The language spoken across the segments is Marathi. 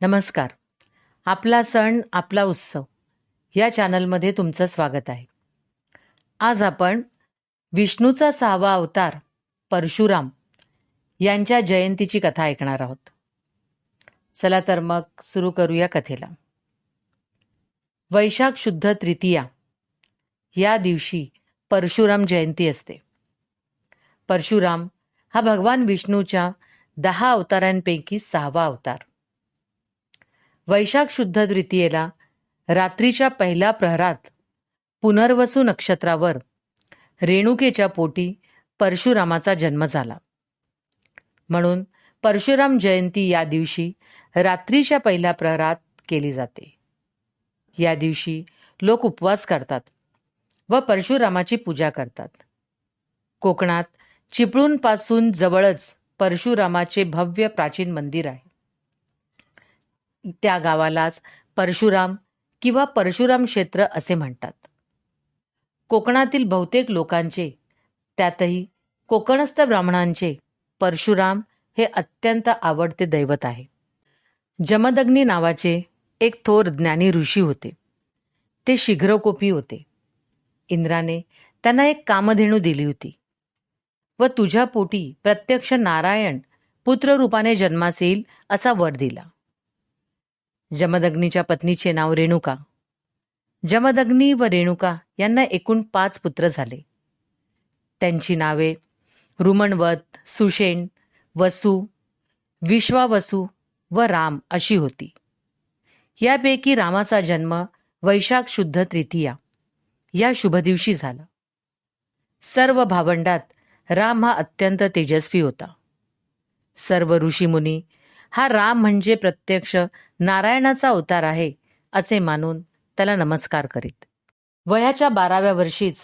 नमस्कार. आपला सण आपला उत्सव या चॅनलमध्ये तुमचं स्वागत आहे. आज आपण विष्णूचा सहावा अवतार परशुराम यांच्या जयंतीची कथा ऐकणार आहोत. चला तर मग सुरू करूया कथेला. वैशाख शुद्ध तृतीया या दिवशी परशुराम जयंती असते. परशुराम हा भगवान विष्णूच्या दहा अवतारांपैकी सहावा अवतार. वैशाख शुद्ध द्वितीयेला रात्रीच्या पहिल्या प्रहरात पुनर्वसू नक्षत्रावर रेणुकेच्या पोटी परशुरामाचा जन्म झाला. म्हणून परशुराम जयंती या दिवशी रात्रीच्या पहिल्या प्रहरात केली जाते. या दिवशी लोक उपवास करतात व परशुरामाची पूजा करतात. कोकणात चिपळूणपासून जवळच परशुरामाचे भव्य प्राचीन मंदिर आहे. त्या गावालाच परशुराम किंवा परशुराम क्षेत्र असे म्हणतात. कोकणातील बहुतेक लोकांचे त्यातही कोकणस्थ ब्राह्मणांचे परशुराम हे अत्यंत आवडते दैवत आहे. जमदग्नी नावाचे एक थोर ज्ञानी ऋषी होते. ते शीघ्रकोपी होते. इंद्राने त्यांना एक कामधेणू दिली होती. व तुझ्या पोटी प्रत्यक्ष नारायण पुत्ररूपाने जन्मास येईल असा वर दिला. जमदग्नीच्या पत्नीचे नाव रेणुका. जमदग्नी व रेणुका यांना एकूण पाच पुत्र झाले. त्यांची नावे रुमणवत सुषेण वसु विश्वावसू व राम अशी होती. यापैकी रामाचा जन्म वैशाख शुद्ध तृतीया या शुभ दिवशी झाला. सर्व भावंडात राम हा अत्यंत तेजस्वी होता. सर्व ऋषीमुनी हा राम म्हणजे प्रत्यक्ष नारायणाचा अवतार आहे असे मानून त्याला नमस्कार करीत. वयाच्या बाराव्या वर्षीच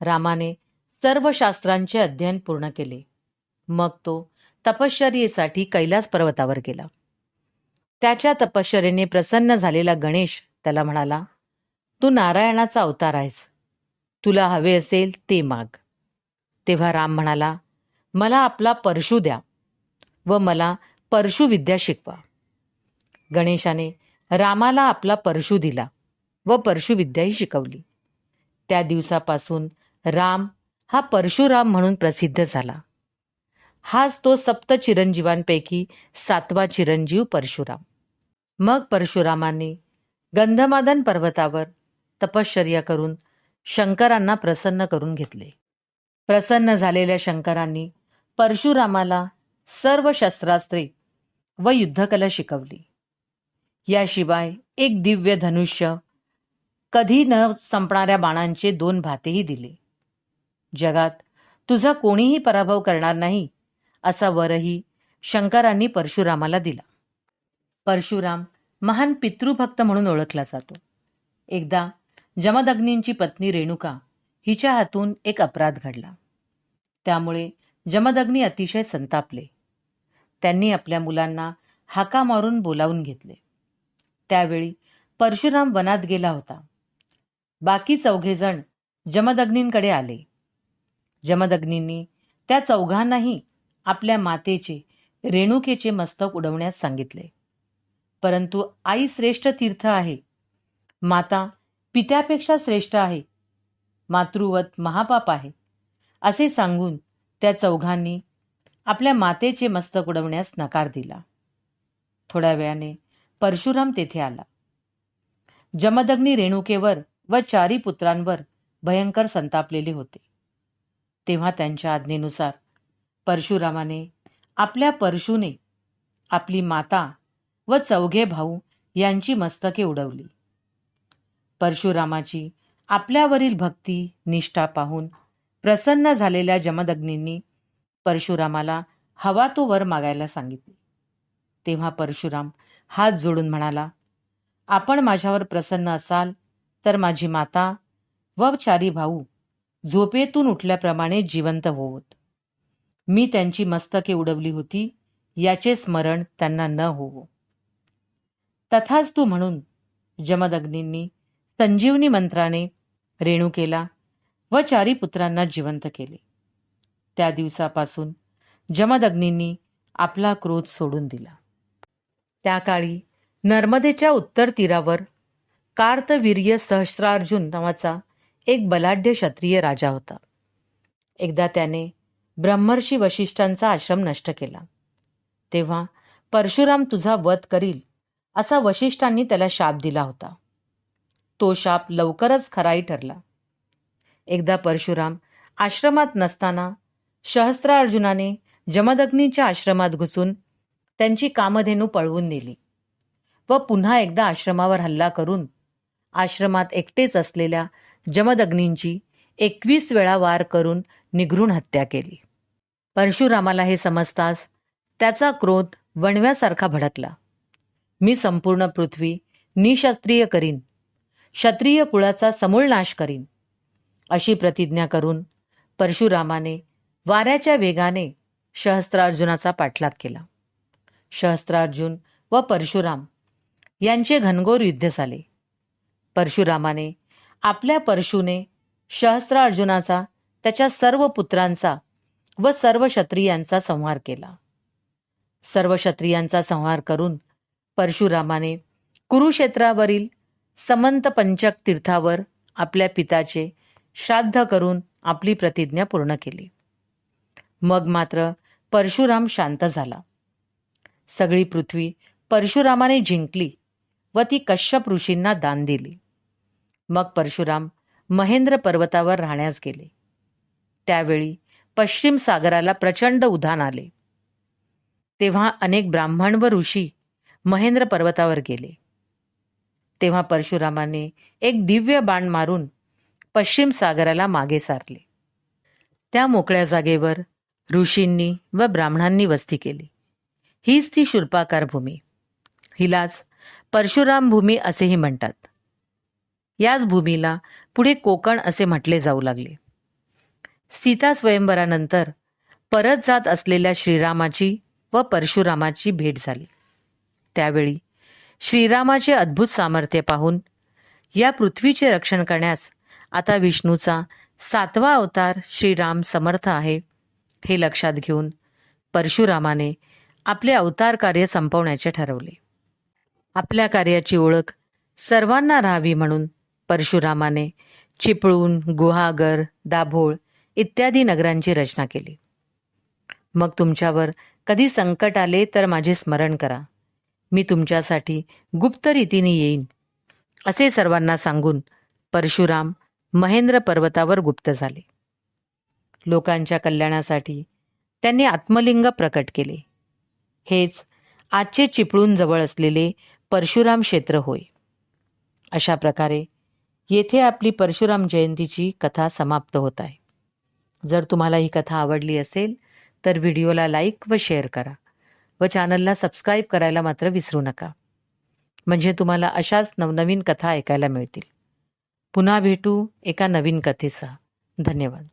रामाने सर्व शास्त्रांचे अध्ययन पूर्ण केले. मग तो तपश्चर्येसाठी कैलास पर्वतावर गेला. त्याच्या तपश्चर्येने प्रसन्न झालेला गणेश त्याला म्हणाला तू नारायणाचा अवतार आहेस. तुला हवे असेल ते माग. तेव्हा राम म्हणाला मला आपला परशु द्या व मला परशु विद्या शिकवा. गणेशाने रामाला आपला परशु दिला व परशु विद्याही शिकवली. त्या दिवसापासून राम हा परशुराम म्हणून प्रसिद्ध झाला. हाच तो सप्त चिरंजीवांपैकी सातवा चिरंजीव परशुराम. मग परशुरामांनी गंधमादन पर्वतावर तपश्चर्या करून शंकरांना प्रसन्न करून घेतले. प्रसन्न झालेल्या शंकरांनी परशुरामाला सर्व शस्त्रास्त्रे व युद्धकला शिकवली. याशिवाय एक दिव्य धनुष्य कधी न संपणाऱ्या बाणांचे दोन भातेही दिले. जगात तुझा कोणीही पराभव करणार नाही असा वरही शंकरांनी परशुरामाला दिला. परशुराम महान पितृभक्त म्हणून ओळखला जातो. एकदा जमदग्नींची पत्नी रेणुका हिच्या हातून एक अपराध घडला. त्यामुळे जमदग्नी अतिशय संतापले. त्यांनी आपल्या मुलांना हाका मारून बोलावून घेतले. त्यावेळी परशुराम वनात गेला होता. बाकी चौघेजण जमदग्नींकडे आले. जमदग्नींनी त्या चौघांनाही आपल्या मातेचे रेणुकेचे मस्तक उडवण्यास सांगितले. परंतु आई श्रेष्ठ तीर्थ आहे. माता पित्यापेक्षा श्रेष्ठ आहे. मातृवत महापाप आहे. असे सांगून त्या चौघांनी आपल्या मातेचे मस्तक उडवण्यास नकार दिला. थोड्या वेळाने परशुराम तेथे आला. जमदग्नी रेणुकेवर व चारी पुत्रांवर भयंकर संतापलेले होते. तेव्हा त्यांच्या आज्ञेनुसार परशुरामाने आपल्या परशुने आपली माता व चौघे भाऊ यांची मस्तके उडवली. परशुरामाची आपल्यावरील भक्ती निष्ठा पाहून प्रसन्न झालेल्या जमदग्नींनी परशुरामाला हवा तो वर मागायला सांगितले. तेव्हा परशुराम हात जोडून म्हणाला आपण माझ्यावर प्रसन्न असाल तर माझी माता व चारी भाऊ झोपेतून उठल्याप्रमाणे जिवंत होवत. मी त्यांची मस्तके उडवली होती याचे स्मरण त्यांना न होवो. तथाच तू म्हणून जमदग्नींनी संजीवनी मंत्राने रेणुकेला व चारी पुत्रांना जिवंत केले. त्या दिवसापासून जमदग्नींनी आपला क्रोध सोडून दिला. त्या काळी नर्मदेच्या उत्तर तीरावर कार्तवीर्य सहस्रार्जुन नावाचा एक बलाढ्य क्षत्रिय राजा होता. एकदा त्याने ब्रह्मर्षी वशिष्ठांचा आश्रम नष्ट केला. तेव्हा परशुराम तुझा वध करील असा वशिष्ठांनी त्याला शाप दिला होता. तो शाप लवकरच खराई ठरला. एकदा परशुराम आश्रमात नसताना सहस्रार्जुनाने जमदग्नीच्या आश्रमात घुसून त्यांची कामधेनू पळवून नेली व पुन्हा एकदा आश्रमावर हल्ला करून आश्रमात एकटेच असलेल्या जमदग्नींची एकवीस वेळा वार करून निघृण हत्या केली. परशुरामाला हे समजताच त्याचा क्रोध वणव्यासारखा भडकला. मी संपूर्ण पृथ्वी निक्षत्रिय करीन क्षत्रिय कुळाचा समूळ नाश करीन अशी प्रतिज्ञा करून परशुरामाने वाऱ्याच्या वेगाने सहस्त्रार्जुनाचा पाठलाग केला. सहस्त्रार्जुन व परशुराम यांचे घनघोर युद्ध झाले. परशुरामाने आपल्या परशुने सहस्त्रार्जुनाचा त्याच्या सर्व पुत्रांचा व सर्व क्षत्रियांचा संहार केला. सर्व क्षत्रियांचा संहार करून परशुरामाने कुरुक्षेत्रावरील समंत पंचक तीर्थावर आपल्या पिताचे श्राद्ध करून आपली प्रतिज्ञा पूर्ण केली. मग मात्र परशुराम शांत झाला. सगळी पृथ्वी परशुरामाने जिंकली व ती कश्यप ऋषींना दान दिली. मग परशुराम महेंद्र पर्वतावर राहण्यास गेले. त्यावेळी पश्चिम सागराला प्रचंड उधाण आले. तेव्हा अनेक ब्राह्मण व ऋषी महेंद्र पर्वतावर गेले. तेव्हा परशुरामाने एक दिव्य बाण मारून पश्चिम सागराला मागे सारले. त्या मोकळ्या जागेवर ऋषींनी व ब्राह्मणांनी वस्ती केली. हीच ती शुल्पाकार भूमी. हिलाच परशुराम भूमी असेही म्हणतात. याच भूमीला पुढे कोकण असे म्हटले जाऊ लागले. सीता स्वयंवरानंतर परत जात असलेल्या श्रीरामाची व परशुरामाची भेट झाली. त्यावेळी श्रीरामाचे अद्भुत सामर्थ्य पाहून या पृथ्वीचे रक्षण करण्यास आता विष्णूचा सातवा अवतार श्रीराम समर्थ आहे हे लक्षात घेऊन परशुरामाने आपले अवतार कार्य संपवण्याचे ठरवले. आपल्या कार्याची ओळख सर्वांना राहावी म्हणून परशुरामाने चिपळूण गुहागर दाभोळ इत्यादी नगरांची रचना केली. मग तुमच्यावर कधी संकट आले तर माझे स्मरण करा. मी तुमच्यासाठी गुप्त रीतीने येईन असे सर्वांना सांगून परशुराम महेंद्र पर्वतावर गुप्त झाले. लोकांच्या कल्याणासाठी त्यांनी आत्मलिंग प्रकट केले. हेच आजचे चिपळूण जवळ असलेले परशुराम क्षेत्र होय. अशा प्रकारे येथे आपली परशुराम जयंतीची कथा समाप्त होत आहे. जर तुम्हाला ही कथा आवडली असेल तर व्हिडिओला लाईक व शेअर करा व चॅनलला सबस्क्राईब करायला मात्र विसरू नका. म्हणजे तुम्हाला अशाच नवनवीन कथा ऐकायला मिळतील. पुन्हा भेटू एका नवीन कथेसह. धन्यवाद.